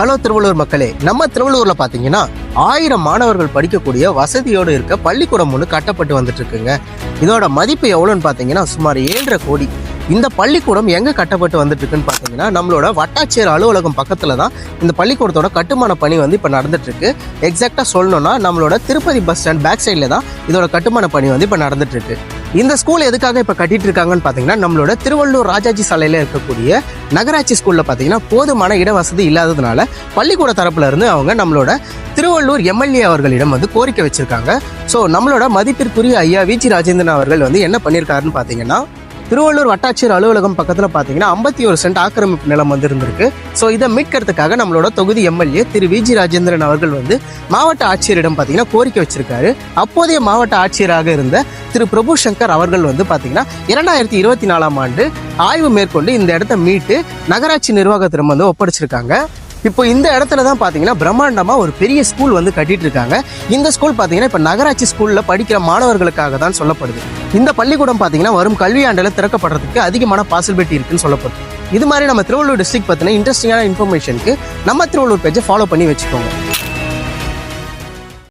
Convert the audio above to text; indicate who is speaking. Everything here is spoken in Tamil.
Speaker 1: ஹலோ திருவள்ளூர் மக்களே நம்ம திருவள்ளூர்ல பாத்தீங்கன்னா ஆயிரம் மாணவர்கள் படிக்கக்கூடிய வசதியோடு இருக்க பள்ளிக்கூடம் ஒன்று கட்டப்பட்டு வந்துட்டு இருக்குங்க இதோட மதிப்பு எவ்வளோன்னு பார்த்தீங்கன்னா சுமார் ஏழரை கோடி. இந்த பள்ளிக்கூடம் எங்க கட்டப்பட்டு வந்துட்டு இருக்குன்னு பார்த்தீங்கன்னா நம்மளோட வட்டாட்சியர் அலுவலகம் பக்கத்துல தான் இந்த பள்ளிக்கூடத்தோட கட்டுமான பணி வந்து இப்போ நடந்துட்டு இருக்கு எக்ஸாக்டா சொல்லணும்னா நம்மளோட திருப்பதி பஸ் ஸ்டாண்ட் பேக் சைடில் தான் இதோட கட்டுமான பணி வந்து இப்போ நடந்துட்டு இருக்கு இந்த ஸ்கூல் எதுக்காக இப்போ கட்டிட்டு இருக்காங்கன்னு பார்த்தீங்கன்னா நம்மளோட திருவள்ளூர் ராஜாஜி சாலையில் இருக்கக்கூடிய நகராட்சி ஸ்கூலில் பார்த்தீங்கன்னா போதுமான இடவசதி இல்லாததுனால பள்ளிக்கூட தரப்புல இருந்து அவங்க நம்மளோட திருவள்ளூர் எம்எல்ஏ அவர்களிடம் வந்து கோரிக்கை வச்சிருக்காங்க. ஸோ நம்மளோட மதிப்பிற்குரிய ஐயா விஜி ராஜேந்திரன் அவர்கள் வந்து என்ன பண்ணியிருக்காருன்னு பார்த்தீங்கன்னா திருவள்ளூர் வட்டாட்சியர் அலுவலகம் பக்கத்தில் பார்த்தீங்கன்னா ஐம்பத்தி ஒரு சென்ட் ஆக்கிரமிப்பு நிலம் வந்து இருந்திருக்கு. ஸோ இதை மீட்கிறதுக்காக நம்மளோட தொகுதி எம்எல்ஏ திரு விஜி ராஜேந்திரன் அவர்கள் வந்து மாவட்ட ஆட்சியரிடம் பார்த்தீங்கன்னா கோரிக்கை வச்சிருக்காரு. அப்போதைய மாவட்ட ஆட்சியராக இருந்த திரு பிரபு சங்கர் அவர்கள் வந்து பார்த்தீங்கன்னா இரண்டாயிரத்தி இருபத்தி நாலாம் ஆண்டு ஆய்வு மேற்கொண்டு இந்த இடத்த மீட்டு நகராட்சி நிர்வாகத்திடம் வந்து ஒப்படைச்சிருக்காங்க. இப்போ இந்த இடத்துல தான் பார்த்தீங்கன்னா பிரம்மாண்டமாக ஒரு பெரிய ஸ்கூல் வந்து கட்டிட்டு இருக்காங்க. இந்த ஸ்கூல் பார்த்தீங்கன்னா இப்போ நகராட்சி ஸ்கூலில் படிக்கிற மாணவர்களுக்காக தான் சொல்லப்படுது. இந்த பள்ளிக்கூடம் பார்த்தீங்கன்னா வரும் கல்வியாண்டில் திறக்கப்படுறதுக்கு அதிகமான பாசிபிலிட்டி இருக்குன்னு சொல்லப்படுது. இது மாதிரி நம்ம திருவள்ளூர் டிஸ்ட்ரிக்ட் பற்றின இன்ட்ரெஸ்டிங்கான இன்ஃபர்மேஷனுக்கு நம்ம திருவள்ளூர் பேஜை ஃபாலோ பண்ணி வச்சுக்கோங்க.